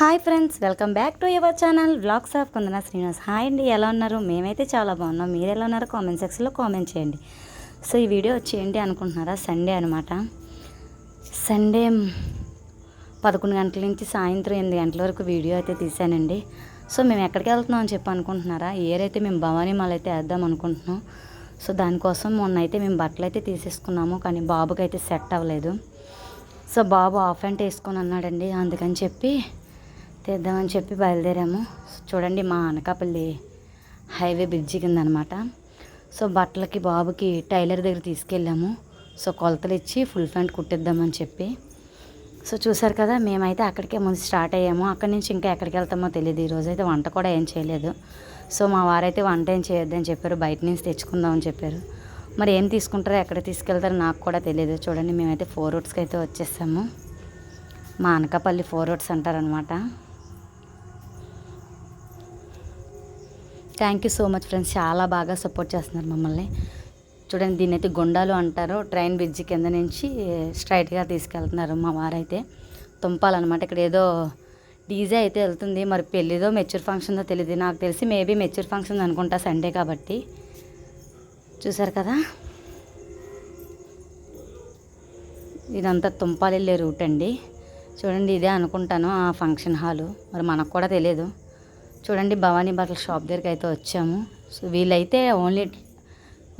Hi friends welcome back to your channel vlogs of Kundana Srinivas. Hi అండి ఎలా ఉన్నారు? మేమైతే చాలా బాగున్నాం. మీరు ఎలా ఉన్నారో? కామెంట్ సెక్షన్లో కామెంట్ చేయండి. సో ఈ వీడియో వచ్చేయండి అనుకుంటున్నారా? సండే అనమాట సండే పదకొండు గంటల నుంచి సాయంత్రం ఎనిమిది గంటల వరకు వీడియో అయితే తీశానండి. సో మేము ఎక్కడికి వెళ్తున్నాం అని చెప్పి అనుకుంటున్నారా? ఏరైతే మేము భవానీ మాల్ అయితే వేద్దాం అనుకుంటున్నాం. సో దానికోసం మొన్న అయితే మేము బట్టలు అయితే తీసేసుకున్నాము కానీ బాబుకి అయితే సెట్ అవ్వలేదు. సో బాబు ఆఫ్ అండ్ వేసుకొని అన్నాడండి అందుకని చెప్పి తీద్దామని చెప్పి బయలుదేరాము. చూడండి మా అనకాపల్లి హైవే బ్రిడ్జి కింద అనమాట సో బట్టలకి బాబుకి టైలర్ దగ్గర తీసుకెళ్ళాము. సో కొలతలు ఇచ్చి ఫుల్ ప్యాంట్ కుట్టిద్దామని చెప్పి. సో చూసారు కదా మేమైతే అక్కడికే ముందు స్టార్ట్ అయ్యాము. అక్కడి నుంచి ఇంకా ఎక్కడికి వెళ్తామో తెలియదు ఈరోజు అయితే వంట కూడా ఏం చేయలేదు. సో మా వారైతే వంట ఏం చేయొద్దని చెప్పారు. బయట నుంచి తెచ్చుకుందామని చెప్పారు. మరి ఏం తీసుకుంటారో ఎక్కడ తీసుకెళ్తారో నాకు కూడా తెలియదు చూడండి మేమైతే ఫోర్ రూట్స్కి అయితే వచ్చేసాము. మా అనకాపల్లి ఫోర్ రూట్స్ అంటారనమాట. Thank you so much friends చాలా బాగా సపోర్ట్ చేస్తున్నారు మమ్మల్ని. చూడండి దీన్ని అయితే గుండాలు అంటారు. ట్రైన్ బ్రిడ్జి కింద నుంచి స్ట్రైట్గా తీసుకెళ్తున్నారు మా వారైతే. తుంపాలన్నమాట. ఇక్కడ ఏదో డీజే అయితే వెళ్తుంది. మరి పెళ్ళిదో మెచ్యూర్ ఫంక్షన్దో తెలియదు నాకు తెలిసి మేబీ మెచ్యూర్ ఫంక్షన్ అనుకుంటా సండే కాబట్టి. చూసారు కదా? ఇదంతా తుంపాలు వెళ్ళే రూట్ అండి. చూడండి ఇదే అనుకుంటాను ఆ ఫంక్షన్ హాలు. మరి మనకు కూడా తెలియదు చూడండి భవానీ బట్టల షాప్ దగ్గరికి అయితే వచ్చాము. సో వీళ్ళైతే ఓన్లీ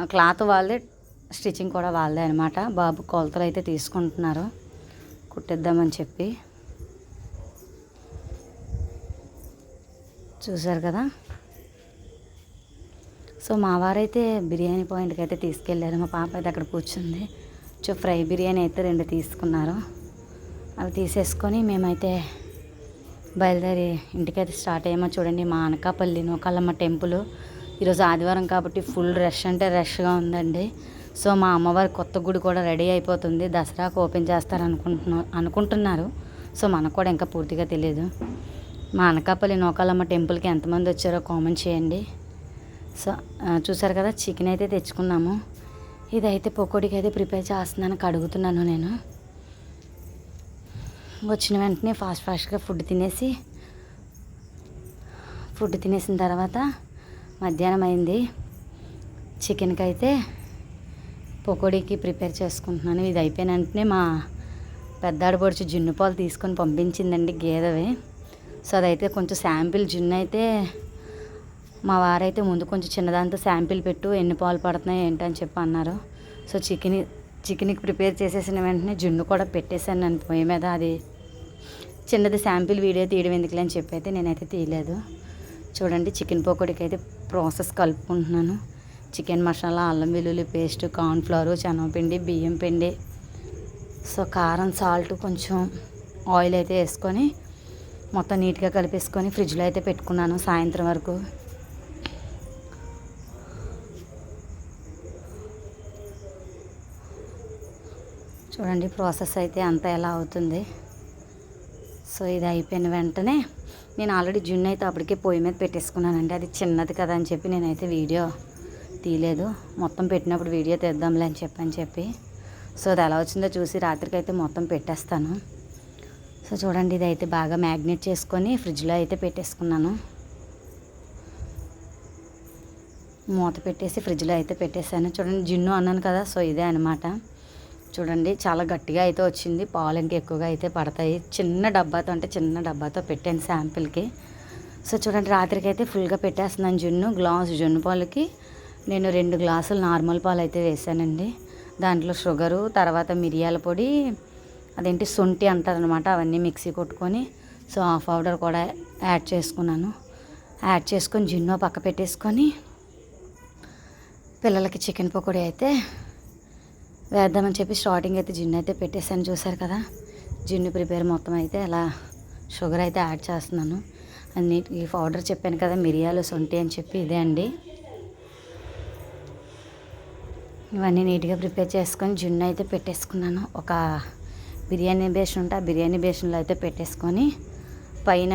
క్లాత్ వాళ్ళే స్టిచ్చింగ్ కూడా వాళ్ళదే అనమాట బాబు కొలతలు అయితే తీసుకుంటున్నారు. కుట్టిద్దామని చెప్పి. చూసారు కదా? సో మా వారైతే బిర్యానీ పాయింట్కి అయితే తీసుకెళ్ళారు. మా పాప అయితే అక్కడ కూర్చుంది. సో ఫ్రై బిర్యానీ అయితే రెండు తీసుకున్నారు. అవి తీసేసుకొని మేమైతే బయలుదేరి ఇంటికైతే స్టార్ట్ అయ్యామో చూడండి మా అనకాపల్లి నూకాలమ్మ టెంపుల్. ఈరోజు ఆదివారం కాబట్టి ఫుల్ రష్ అంటే రష్గా ఉందండి. సో మా అమ్మవారి కొత్త గుడి కూడా రెడీ అయిపోతుంది. దసరాకు ఓపెన్ చేస్తారు అనుకుంటున్నా అనుకుంటున్నారు. సో మనకు కూడా ఇంకా పూర్తిగా తెలియదు మా అనకాపల్లి నూకాలమ్మ టెంపుల్కి ఎంతమంది వచ్చారో కామెంట్ చేయండి. సో చూసారు కదా చికెన్ అయితే తెచ్చుకున్నాము. ఇదైతే పకోడీకి అయితే ప్రిపేర్ చేస్తున్నాను కడుగుతున్నాను నేను. వచ్చిన వెంటనే ఫాస్ట్ ఫాస్ట్గా ఫుడ్ తినేసి ఫుడ్ తినేసిన తర్వాత మధ్యాహ్నం అయింది. చికెన్కి అయితే పకోడీకి ప్రిపేర్ చేసుకుంటున్నాను. ఇది అయిపోయిన వెంటనే మా పెద్దాడు పొడిచి జున్ను పాలు తీసుకొని పంపించిందండి గేదెవి. సో అదైతే కొంచెం శాంపిల్ జున్ను అయితే మా వారైతే ముందు కొంచెం చిన్నదాంతో శాంపిల్ పెట్టు ఎన్ని పాలు పడుతున్నాయి ఏంటని చెప్పి అన్నారు. సో చికెన్ చికెన్కి ప్రిపేర్ చేసేసిన వెంటనే జున్ను కూడా పెట్టేశాను నేను పొయ్యి మీద. అది చిన్నది శాంపిల్ వీడియో తీయడం ఎందుకులే అని చెప్పి అయితే నేనైతే తీయలేదు. చూడండి చికెన్ పకోడీకి అయితే ప్రాసెస్ కలుపుకుంటున్నాను. చికెన్ మసాలా అల్లం వెల్లుల్లి పేస్ట్ కార్న్ఫ్లవర్ శనగపిండి బియ్యం పిండి సో కారం సాల్ట్ కొంచెం ఆయిల్ అయితే వేసుకొని మొత్తం నీట్గా కలిపేసుకొని ఫ్రిడ్జ్లో అయితే పెట్టుకున్నాను సాయంత్రం వరకు. చూడండి ప్రాసెస్ అయితే అంతా ఎలా అవుతుంది. సో ఇది అయిపోయిన వెంటనే నేను ఆల్రెడీ జున్ను అయితే అప్పటికే పొయ్యి మీద పెట్టేసుకున్నానండి. అది చిన్నది కదా అని చెప్పి నేనైతే వీడియో తీయలేదు. మొత్తం పెట్టినప్పుడు వీడియో తీద్దాంలే అని చెప్పి అని చెప్పి. సో అది ఎలా వచ్చిందో చూసి రాత్రికి అయితే మొత్తం పెట్టేస్తాను. సో చూడండి ఇది అయితే బాగా మ్యాగ్నేట్ చేసుకొని ఫ్రిడ్జ్లో అయితే పెట్టేసుకున్నాను. మూత పెట్టేసి ఫ్రిడ్జ్లో అయితే పెట్టేశాను. చూడండి జిన్ను అన్నాను కదా సో ఇదే అనమాట చూడండి చాలా గట్టిగా అయితే వచ్చింది. పాలు ఇంకా ఎక్కువగా అయితే పడతాయి. చిన్న డబ్బాతో అంటే చిన్న డబ్బాతో పెట్టాను శాంపిల్కి. సో చూడండి రాత్రికి అయితే ఫుల్గా పెట్టేస్తున్నాను జున్ను గ్లాస్ జున్ను పాలకి. నేను రెండు గ్లాసులు నార్మల్ పాలు అయితే వేసానండి. దాంట్లో షుగరు తర్వాత మిరియాల పొడి అదేంటి శొంఠి అంటారనమాట అవన్నీ మిక్సీ కొట్టుకొని. సో ఆ పౌడర్ కూడా యాడ్ చేసుకున్నాను. యాడ్ చేసుకొని జున్ను పక్క పెట్టేసుకొని పిల్లలకి చికెన్ పకోడీ అయితే వేద్దామని చెప్పి స్టార్టింగ్ అయితే జిన్ను అయితే పెట్టేసాను చూసారు కదా? జిన్ను ప్రిపేర్ మొత్తం అయితే అలా షుగర్ అయితే యాడ్ చేస్తున్నాను. అన్ని ఈ పౌడర్ చెప్పాను కదా మిరియాలు సొంటి అని చెప్పి ఇదే అండి. ఇవన్నీ నీట్గా ప్రిపేర్ చేసుకొని జున్ను అయితే పెట్టేసుకున్నాను. ఒక బిర్యానీ బేషన్ ఉంటే ఆ బిర్యానీ బేషన్లో అయితే పెట్టేసుకొని పైన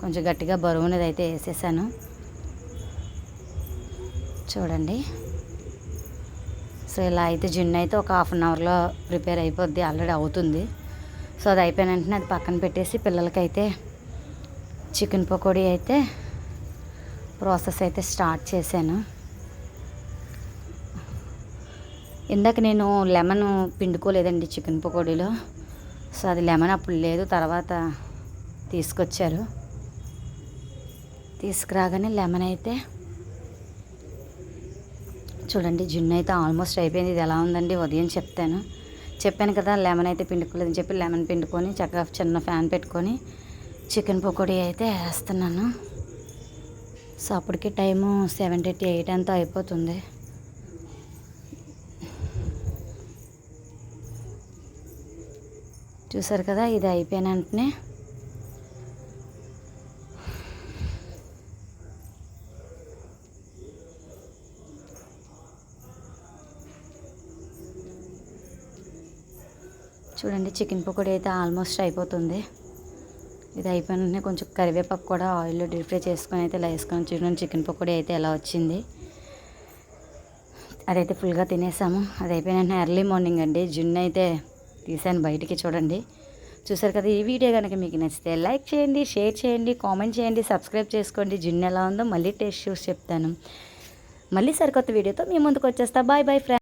కొంచెం గట్టిగా బరువునది అయితే వేసేసాను. చూడండి. సో ఇలా అయితే జున్ను అయితే ఒక హాఫ్ అన్ అవర్లో ప్రిపేర్ అయిపోద్ది ఆల్రెడీ అవుతుంది. సో అది అయిపోయిన వెంటనే అది పక్కన పెట్టేసి పిల్లలకైతే చికెన్ పకోడీ అయితే ప్రాసెస్ అయితే స్టార్ట్ చేశాను. ఇందాక నేను లెమన్ పిండుకోలేదండి చికెన్ పకోడీలో. సో అది లెమన్ అప్పుడు లేదు తర్వాత తీసుకొచ్చారు. తీసుకురాగానే లెమన్ అయితే చూడండి జున్ను అయితే ఆల్మోస్ట్ అయిపోయింది. ఇది ఎలా ఉందండి? ఉదయం చెప్తాను. చెప్పాను కదా లెమన్ అయితే పిండుకోలేదని చెప్పి లెమన్ పిండుకొని చక్కగా చిన్న ఫ్యాన్ పెట్టుకొని చికెన్ పకోడీ అయితే వేస్తున్నాను. సో అప్పటికి టైము సెవెన్ థర్టీ ఎయిట్ అంతా అయిపోతుంది. చూసారు కదా ఇది అయిపోయిన వెంటనే చూడండి చికెన్ పకోడీ అయితే ఆల్మోస్ట్ అయిపోతుంది. ఇది అయిపోయిన వెంటనే కొంచెం కరివేపాకు కూడా ఆయిల్లో డీప్ ఫ్రై చేసుకొని అయితే ఇలా వేసుకొని చూడండి చికెన్ పకోడీ అయితే ఎలా వచ్చింది. అదైతే ఫుల్గా తినేసాము. అది అయిపోయిన ఎర్లీ మార్నింగ్ అండి. జున్ను అయితే తీసాను బయటికి చూడండి. చూసారు కదా ఈ వీడియో కనుక మీకు నచ్చితే లైక్ చేయండి షేర్ చేయండి కామెంట్ చేయండి సబ్స్క్రైబ్ చేసుకోండి. జున్ను ఎలా ఉందో మళ్ళీ టేస్ట్ చూసి చెప్తాను. మళ్ళీ సరికొత్త వీడియోతో మీ ముందుకు వచ్చేస్తా. Bye bye friends.